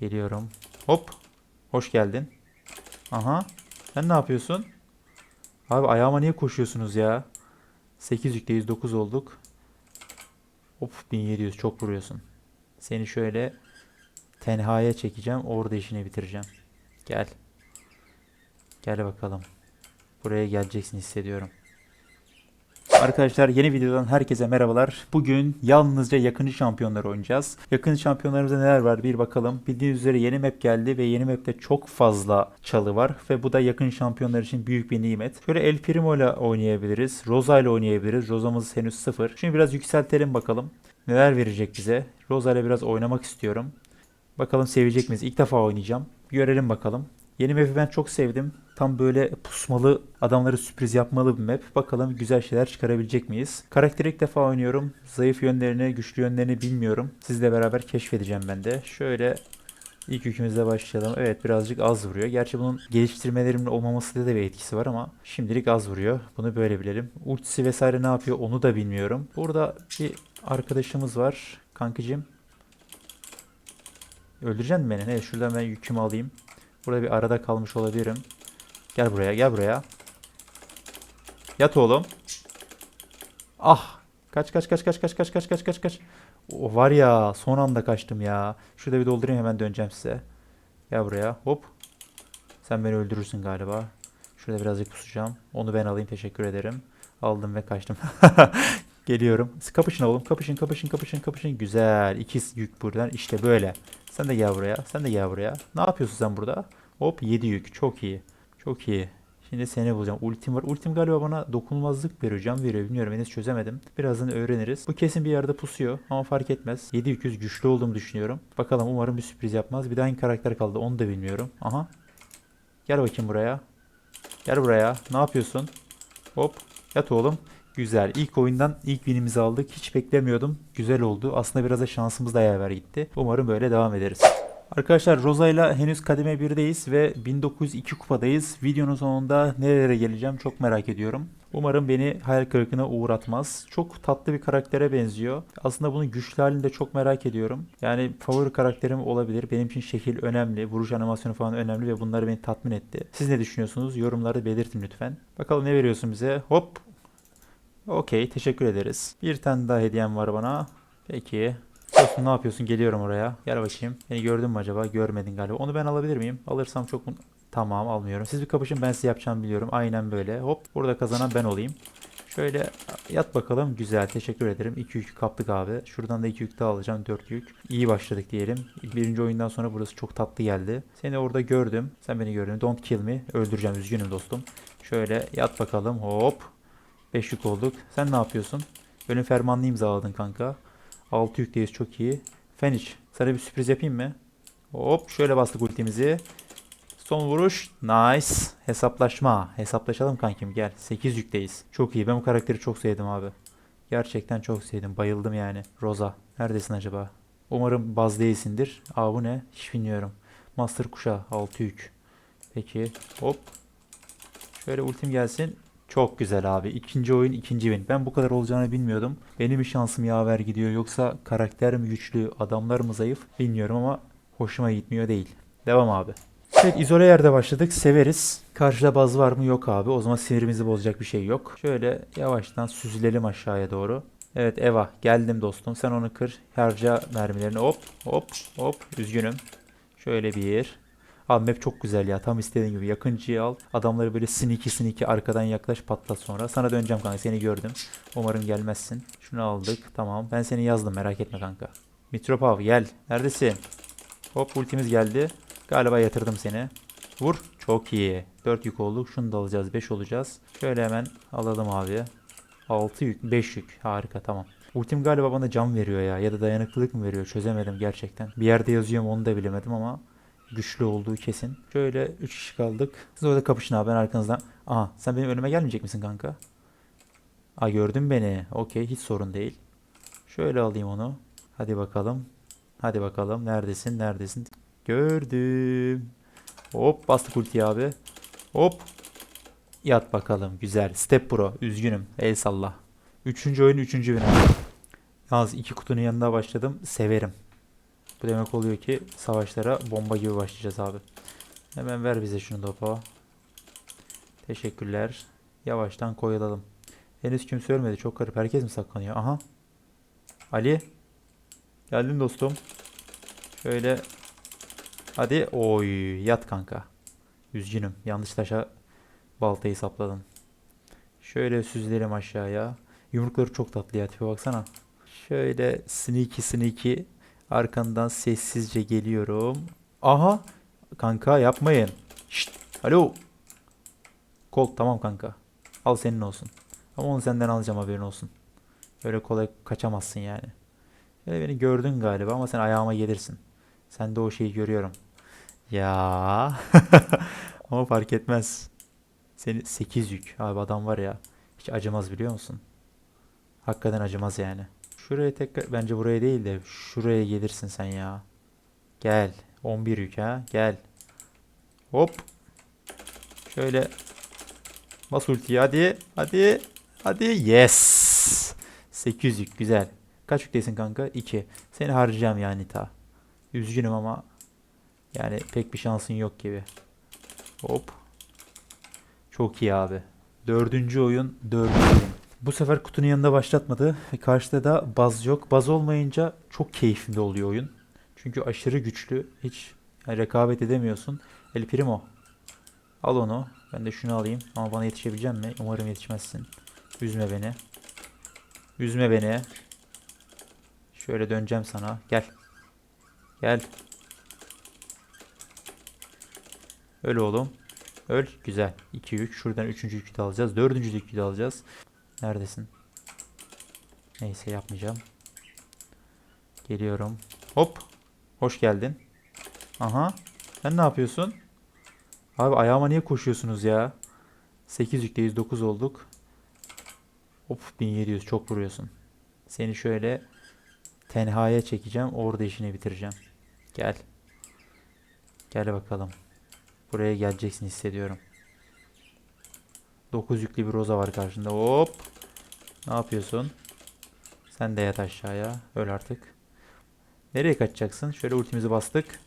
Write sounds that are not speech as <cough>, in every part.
Geliyorum. Hop. Hoş geldin. Aha. Sen ne yapıyorsun? Abi ayağıma niye koşuyorsunuz ya? 8 yükteyiz 9 olduk. Hop 1700 çok vuruyorsun. Seni şöyle tenhaya çekeceğim. Orada işini bitireceğim. Gel. Gel bakalım. Buraya geleceksin hissediyorum. Arkadaşlar yeni videodan herkese merhabalar. Bugün yalnızca yakıncı şampiyonları oynayacağız. Yakıncı şampiyonlarımızda neler var bir bakalım. Bildiğiniz üzere yeni map geldi ve yeni map'te çok fazla çalı var. Ve bu da yakın şampiyonlar için büyük bir nimet. Şöyle El Primo ile oynayabiliriz. Rosa ile oynayabiliriz. Rosa'mız henüz sıfır. Şimdi biraz yükseltelim bakalım. Neler verecek bize. Rosa ile biraz oynamak istiyorum. Bakalım sevecek miyiz? İlk defa oynayacağım. Görelim bakalım. Yeni map'i ben çok sevdim. Tam böyle pusmalı, adamları sürpriz yapmalı bir map. Bakalım güzel şeyler çıkarabilecek miyiz? Karakteri ilk defa oynuyorum. Zayıf yönlerini, güçlü yönlerini bilmiyorum. Sizle beraber keşfedeceğim ben de. Şöyle ilk yükümüzle başlayalım. Evet birazcık az vuruyor. Gerçi bunun geliştirmelerimin olmaması da bir etkisi var ama şimdilik az vuruyor. Bunu böyle bilelim. Ultisi vesaire ne yapıyor onu da bilmiyorum. Burada bir arkadaşımız var. Kankıcım. Öldüreceksin beni? Evet şuradan ben yükümü alayım. Burada bir arada kalmış olabilirim. Gel buraya, gel buraya. Yat oğlum. Ah! Kaç kaç kaç kaç kaç kaç kaç kaç kaç kaç. O var ya, son anda kaçtım ya. Şurada bir doldurayım hemen döneceğim size. Gel buraya. Hop. Sen beni öldürürsün galiba. Şurada birazcık pusacağım. Onu ben alayım. Teşekkür ederim. Aldım ve kaçtım. <laughs> Geliyorum. Kapışın oğlum. Kapışın, kapışın, kapışın, kapışın. Güzel. İki yük buradan. İşte böyle. Sen de gel buraya. Sen de gel buraya. Ne yapıyorsun sen burada? Hop 7 yük. Çok iyi. Çok iyi. Şimdi seni bulacağım. Ultim var. Ultim galiba bana dokunulmazlık veriyor. Can veriyor. Bilmiyorum. Henüz çözemedim. Birazdan öğreniriz. Bu kesin bir yerde pusuyor. Ama fark etmez. 7 yüküz güçlü olduğumu düşünüyorum. Bakalım umarım bir sürpriz yapmaz. Bir daha hangi karakter kaldı onu da bilmiyorum. Aha. Gel bakayım buraya. Gel buraya. Ne yapıyorsun? Hop. Yat oğlum. Güzel. İlk oyundan ilk winimizi aldık. Hiç beklemiyordum. Güzel oldu. Aslında biraz da şansımız da yaver gitti. Umarım böyle devam ederiz. Arkadaşlar Rosa ile henüz kademe 1'deyiz ve 1902 kupadayız. Videonun sonunda nerelere geleceğim çok merak ediyorum. Umarım beni hayal kırıklığına uğratmaz. Çok tatlı bir karaktere benziyor. Aslında bunun güçlü halini de çok merak ediyorum. Yani favori karakterim olabilir. Benim için şekil önemli. Vuruş animasyonu falan önemli ve bunları beni tatmin etti. Siz ne düşünüyorsunuz? Yorumlarda belirtin lütfen. Bakalım ne veriyorsun bize? Hop Okey, teşekkür ederiz. Bir tane daha hediyem var bana. Peki. Dostum ne yapıyorsun? Geliyorum oraya. Gel bakayım. Beni gördün mü acaba? Görmedin galiba. Onu ben alabilir miyim? Alırsam çok. Tamam almıyorum. Siz bir kapışın ben size yapacağımı biliyorum. Aynen böyle. Hop. Burada kazanan ben olayım. Şöyle yat bakalım. Güzel. Teşekkür ederim. 2 yük kaptık abi. Şuradan da 2 yük daha alacağım. 4 yük. İyi başladık diyelim. Birinci oyundan sonra burası çok tatlı geldi. Seni orada gördüm. Sen beni gördün. Don't kill me. Öldüreceğim. Üzgünüm dostum. Şöyle yat bakalım. Hop. 5 yük olduk. Sen ne yapıyorsun? Ölüm fermanını imzaladın kanka. 6 yükteyiz çok iyi. Feniç sana bir sürpriz yapayım mı? Hop şöyle bastık ultimizi. Son vuruş. Nice. Hesaplaşma. Hesaplaşalım kankim gel. 8 yükteyiz. Çok iyi. Ben bu karakteri çok sevdim abi. Gerçekten çok sevdim. Bayıldım yani. Rosa. Neredesin acaba? Umarım baz değilsindir. Aa bu ne? Hiç bilmiyorum. Master kuşağı. 6 yük. Peki. Hop. Şöyle ultim gelsin. Çok güzel abi. İkinci oyun ikinci win. Ben bu kadar olacağını bilmiyordum. Benim mi şansım yaver gidiyor yoksa karakter mi güçlü, adamlar mı zayıf bilmiyorum ama hoşuma gitmiyor değil. Devam abi. Evet izole yerde başladık. Severiz. Karşıda baz var mı? Yok abi. O zaman sinirimizi bozacak bir şey yok. Şöyle yavaştan süzülelim aşağıya doğru. Evet Eva geldim dostum. Sen onu kır. Harca mermilerini. Hop hop hop. Üzgünüm. Şöyle bir. Abi map çok güzel ya. Tam istediğin gibi. Yakıncıyı al. Adamları böyle sneaky sneaky arkadan yaklaş patlat sonra. Sana döneceğim kanka. Seni gördüm. Umarım gelmezsin. Şunu aldık. Tamam. Ben seni yazdım. Merak etme kanka. Mitropav gel. Neredesin? Hop ultimiz geldi. Galiba yatırdım seni. Vur. Çok iyi. 4 yük olduk. Şunu da alacağız. 5 olacağız. Şöyle hemen alalım abi. 6 yük. 5 yük. Harika tamam. Ultim galiba bana can veriyor ya. Ya da dayanıklılık mı veriyor? Çözemedim gerçekten. Bir yerde yazıyor mu onu da bilemedim ama güçlü olduğu kesin. Şöyle 3 kişi kaldık. Siz orada kapışın abi ben arkanızdan. Aha sen benim önüme gelmeyecek misin kanka? Aa gördün beni. Okey hiç sorun değil. Şöyle alayım onu. Hadi bakalım. Hadi bakalım. Neredesin? Neredesin? Gördüm. Hop bastık ultiyi abi. Hop. Yat bakalım. Güzel. Step Pro. Üzgünüm. El salla. Üçüncü oyun üçüncü win. Yalnız iki kutunun yanında başladım. Severim. Bu demek oluyor ki savaşlara bomba gibi başlayacağız abi. Hemen ver bize şunu topu. Teşekkürler. Yavaştan koyalım. Henüz kimse ölmedi. Çok garip. Herkes mi saklanıyor? Aha. Ali. Geldin dostum. Şöyle. Hadi. Oy. Yat kanka. Üzgünüm. Yanlış taşa baltayı sapladım. Şöyle süzlelim aşağıya. Yumrukları çok tatlı ya. Tipe baksana. Şöyle sneaky sneaky. Arkandan sessizce geliyorum. Aha. Kanka yapmayın. Şşt. Alo. Kol tamam kanka. Al senin olsun. Ama onu senden alacağım haberin olsun. Öyle kolay kaçamazsın yani. Öyle beni gördün galiba ama sen ayağıma gelirsin. Sen de o şeyi görüyorum. Ya. <laughs> Ama fark etmez. Seni 8 yük. Abi adam var ya. Hiç acımaz biliyor musun? Hakikaten acımaz yani. Şuraya tekrar bence buraya değil de şuraya gelirsin sen ya. Gel. 11 yük ha. Gel. Hop. Şöyle Bas ultiyi hadi. Hadi. Hadi. Yes. 800 yük güzel. Kaç yüktesin kanka? 2. Seni harcayacağım yani ta. Üzgünüm ama yani pek bir şansın yok gibi. Hop. Çok iyi abi. Dördüncü oyun. Dördüncü oyun. Bu sefer kutunun yanında başlatmadı. Ve Karşıda da baz yok. Baz olmayınca çok keyifli oluyor oyun. Çünkü aşırı güçlü. Hiç yani rekabet edemiyorsun. El Primo. Al onu. Ben de şunu alayım. Ama bana yetişebilecek mi? Umarım yetişmezsin. Üzme beni. Üzme beni. Şöyle döneceğim sana. Gel. Gel. Öl oğlum. Öl. Güzel. 2 yük. Şuradan 3. yükü alacağız. 4. yükü de alacağız. Neredesin? Neyse yapmayacağım. Geliyorum. Hop. Hoş geldin. Aha. Sen ne yapıyorsun? Abi ayağıma niye koşuyorsunuz ya? 8 yükteyiz 9 olduk. Hop 1700 çok vuruyorsun. Seni şöyle tenhaya çekeceğim. Orada işini bitireceğim. Gel. Gel bakalım. Buraya geleceksin hissediyorum. 9 yüklü bir roza var karşında. Hop. Ne yapıyorsun? Sen de yat aşağıya. Öl artık. Nereye kaçacaksın? Şöyle ultimizi bastık.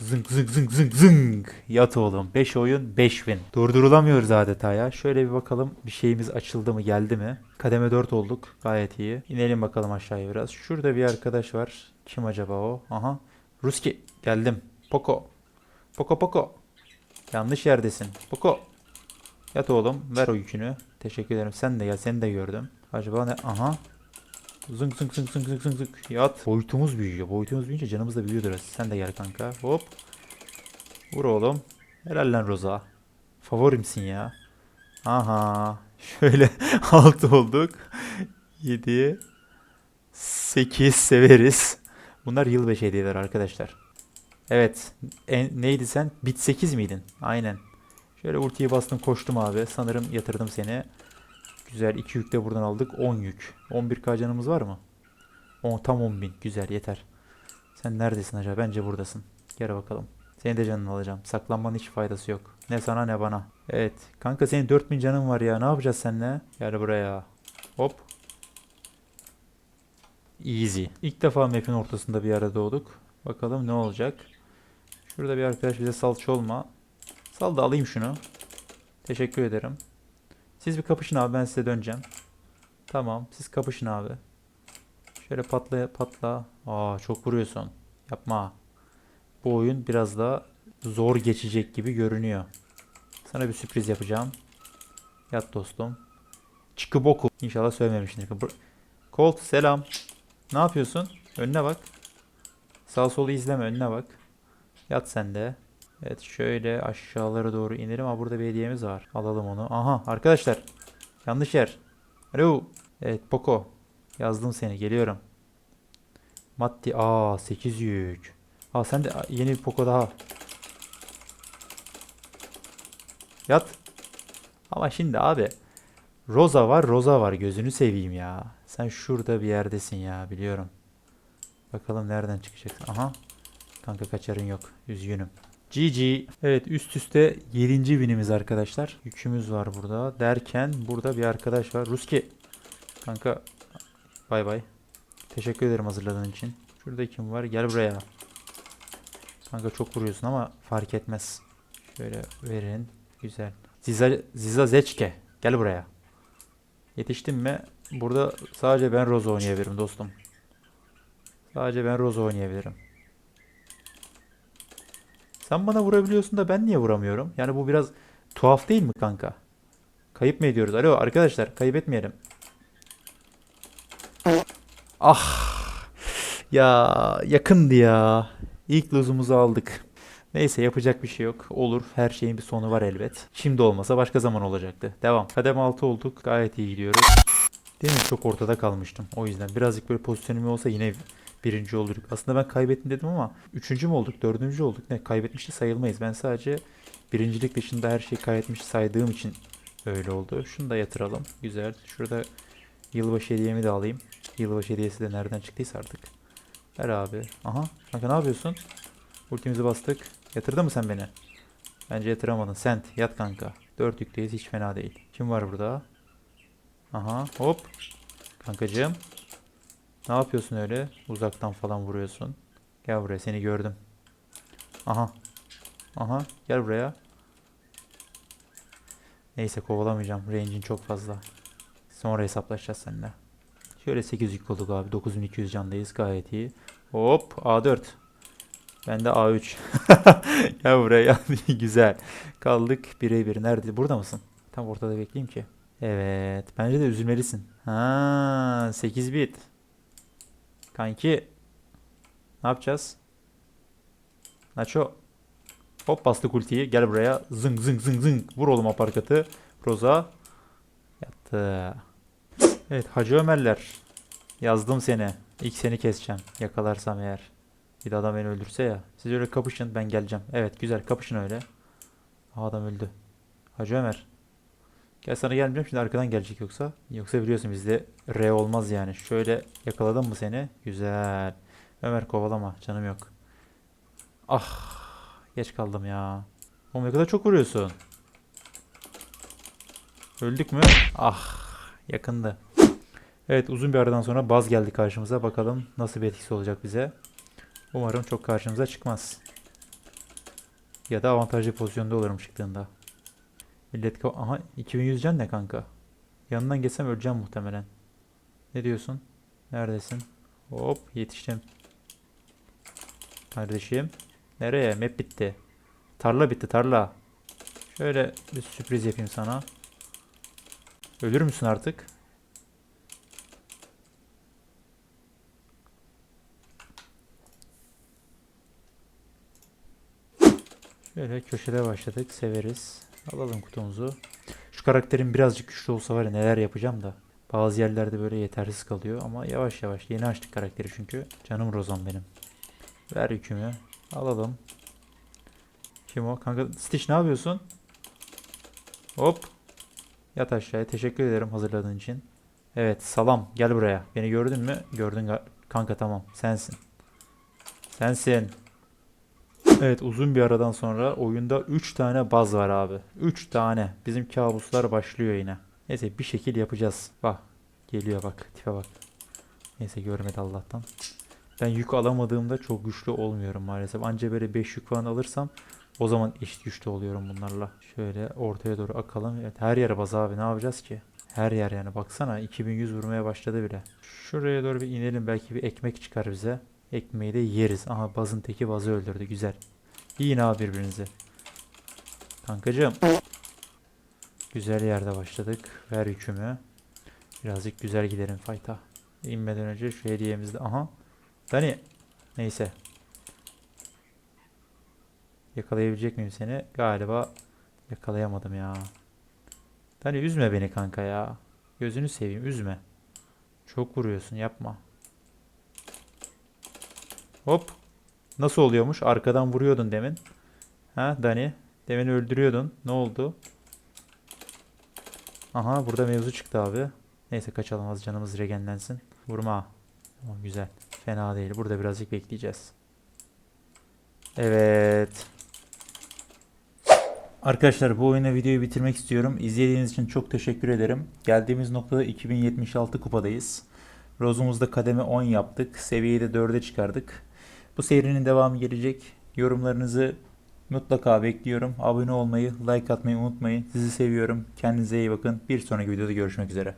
Zınk zınk zınk zınk zınk. Yat oğlum. 5 oyun 5 win. Durdurulamıyoruz adeta ya. Şöyle bir bakalım bir şeyimiz açıldı mı geldi mi? Kademe 4 olduk. Gayet iyi. İnelim bakalım aşağıya biraz. Şurada bir arkadaş var. Kim acaba o? Aha. Ruski. Geldim. Poco. Poco Poco. Yanlış yerdesin. Poco. Yat oğlum. Ver o yükünü. Teşekkür ederim. Sen de gel. Seni de gördüm. Acaba ne? Aha. Zınk zınk zınk zınk zınk zınk. Yat. Boyutumuz büyüyor. Boyutumuz büyüyünce canımız da büyüyor. Sen de gel kanka. Hop. Vur oğlum. Helal lan Roza. Favorimsin ya. Aha. <laughs> Şöyle <laughs> 6 olduk. 7 8 severiz. Bunlar yılbaşı hediyeler arkadaşlar. Evet. En, neydi sen? Bit 8 miydin? Aynen. Şöyle ultiyi bastım koştum abi. Sanırım yatırdım seni. Güzel. 2 yük de buradan aldık. 10 yük. 11k canımız var mı? 10, tam 10.000. Güzel yeter. Sen neredesin acaba? Bence buradasın. Gel bakalım. Senin de canını alacağım. Saklanmanın hiç faydası yok. Ne sana ne bana. Evet. Kanka senin 4000 canın var ya. Ne yapacağız seninle? Gel buraya. Hop. Easy. İlk defa map'in ortasında bir arada doğduk. Bakalım ne olacak. Şurada bir arkadaş bize salça olma. Sal da alayım şunu. Teşekkür ederim. Siz bir kapışın abi ben size döneceğim. Tamam siz kapışın abi. Şöyle patla patla. Aa çok vuruyorsun. Yapma. Bu oyun biraz daha zor geçecek gibi görünüyor. Sana bir sürpriz yapacağım. Yat dostum. Çıkıboku. İnşallah söylememiştir. Bur- Colt selam. Ne yapıyorsun? Önüne bak. Sağ solu izleme önüne bak. Yat sen de. Evet şöyle aşağılara doğru inelim. Ama burada bir hediyemiz var. Alalım onu. Aha arkadaşlar. Yanlış yer. Alo. Evet Poco. Yazdım seni. Geliyorum. Matti. Aa 8 yük. Aa sen de yeni bir Poco daha. Yat. Ama şimdi abi. Roza var, Roza var. Gözünü seveyim ya. Sen şurada bir yerdesin ya biliyorum. Bakalım nereden çıkacaksın. Aha. Kanka kaçarın yok. Üzgünüm. GG. Evet üst üste 7. winimiz arkadaşlar. Yükümüz var burada. Derken burada bir arkadaş var. Ruski. Kanka bay bay. Teşekkür ederim hazırladığın için. Şurada kim var? Gel buraya. Kanka çok vuruyorsun ama fark etmez. Şöyle verin. Güzel. Ziza, Ziza Zeçke. Gel buraya. Yetiştim mi? Burada sadece ben Rose oynayabilirim dostum. Sadece ben Rose oynayabilirim. Sen bana vurabiliyorsun da ben niye vuramıyorum? Yani bu biraz tuhaf değil mi kanka? Kayıp mı ediyoruz? Alo arkadaşlar kayıp etmeyelim. Ah. Ya yakındı ya. İlk lozumuzu aldık. Neyse yapacak bir şey yok. Olur. Her şeyin bir sonu var elbet. Şimdi olmasa başka zaman olacaktı. Devam. Kadem 6 olduk. Gayet iyi gidiyoruz. Değil mi? Çok ortada kalmıştım. O yüzden birazcık böyle pozisyonum olsa yine birinci olurduk. Aslında ben kaybettim dedim ama üçüncü mü olduk, dördüncü olduk. Ne kaybetmiş de sayılmayız. Ben sadece birincilik dışında her şeyi kaybetmiş saydığım için öyle oldu. Şunu da yatıralım. Güzel. Şurada yılbaşı hediyemi de alayım. Yılbaşı hediyesi de nereden çıktıysa artık. Ver abi. Aha. Kanka ne yapıyorsun? Ultimizi bastık. Yatırdın mı sen beni? Bence yatıramadın. Sent yat kanka. 4 yükteyiz hiç fena değil. Kim var burada? Aha hop. Kankacığım. Ne yapıyorsun öyle? Uzaktan falan vuruyorsun. Gel buraya seni gördüm. Aha. Aha gel buraya. Neyse kovalamayacağım. Range'in çok fazla. Sonra hesaplaşacağız seninle. Şöyle 8 yük olduk abi. 9200 candayız. Gayet iyi. Hop A4. Ben de A3. <laughs> Gel buraya. <laughs> Güzel. Kaldık birebir. Nerede? Burada mısın? Tam ortada bekleyeyim ki. Evet. Bence de üzülmelisin. Ha, 8 bit. Kanki. Ne yapacağız? Nacho. Hop bastık ultiyi. Gel buraya. Zıng zıng zıng zıng. Vur oğlum aparkatı. Roza. Yattı. Evet Hacı Ömerler. Yazdım seni. İlk seni keseceğim. Yakalarsam eğer. Bir de adam beni öldürse ya. Siz öyle kapışın ben geleceğim. Evet güzel kapışın öyle. Aa, adam öldü. Hacı Ömer. Gel sana gelmeyeceğim şimdi arkadan gelecek yoksa. Yoksa biliyorsun bizde R olmaz yani. Şöyle yakaladım mı seni? Güzel. Ömer kovalama canım yok. Ah geç kaldım ya. Oğlum ne kadar çok vuruyorsun. Öldük mü? Ah yakındı. Evet uzun bir aradan sonra baz geldi karşımıza. Bakalım nasıl bir etkisi olacak bize. Umarım çok karşımıza çıkmaz. Ya da avantajlı pozisyonda olurum çıktığında. Millet Aha 2100 can ne kanka? Yanından geçsem öleceğim muhtemelen. Ne diyorsun? Neredesin? Hop yetiştim. Kardeşim. Nereye? Map bitti. Tarla bitti tarla. Şöyle bir sürpriz yapayım sana. Ölür müsün artık? Şöyle köşede başladık. Severiz. Alalım kutumuzu. Şu karakterin birazcık güçlü olsa var ya neler yapacağım da. Bazı yerlerde böyle yetersiz kalıyor ama yavaş yavaş. Yeni açtık karakteri çünkü. Canım Rozan benim. Ver yükümü. Alalım. Kim o? Kanka Stitch ne yapıyorsun? Hop. Yat aşağıya. Teşekkür ederim hazırladığın için. Evet salam gel buraya. Beni gördün mü? Gördün kanka tamam sensin. Sensin. Evet uzun bir aradan sonra oyunda 3 tane baz var abi. 3 tane. Bizim kabuslar başlıyor yine. Neyse bir şekil yapacağız. Bak geliyor bak tipe bak. Neyse görmedi Allah'tan. Ben yük alamadığımda çok güçlü olmuyorum maalesef. Anca böyle 5 yük falan alırsam o zaman eşit güçlü oluyorum bunlarla. Şöyle ortaya doğru akalım. Evet her yere baz abi ne yapacağız ki? Her yer yani baksana 2100 vurmaya başladı bile. Şuraya doğru bir inelim belki bir ekmek çıkar bize. Ekmeği de yeriz. Aha bazın teki bazı öldürdü güzel. Yiyin abi birbirinizi. Kankacığım. Güzel yerde başladık. Ver yükümü. Birazcık güzel gidelim fight'a. İnmeden önce şu hediyemizde. Aha. Dani. Neyse. Yakalayabilecek miyim seni? Galiba yakalayamadım ya. Dani üzme beni kanka ya. Gözünü seveyim üzme. Çok vuruyorsun yapma. Hop. Nasıl oluyormuş? Arkadan vuruyordun demin. Ha Dani? Demin öldürüyordun. Ne oldu? Aha burada mevzu çıktı abi. Neyse kaçalım az canımız regenlensin. Vurma. Tamam güzel. Fena değil. Burada birazcık bekleyeceğiz. Evet. Arkadaşlar bu oyuna videoyu bitirmek istiyorum. İzlediğiniz için çok teşekkür ederim. Geldiğimiz noktada 2076 kupadayız. Rose'umuzda kademe 10 yaptık. Seviyeyi de 4'e çıkardık. Bu serinin devamı gelecek. Yorumlarınızı mutlaka bekliyorum. Abone olmayı, like atmayı unutmayın. Sizi seviyorum. Kendinize iyi bakın. Bir sonraki videoda görüşmek üzere.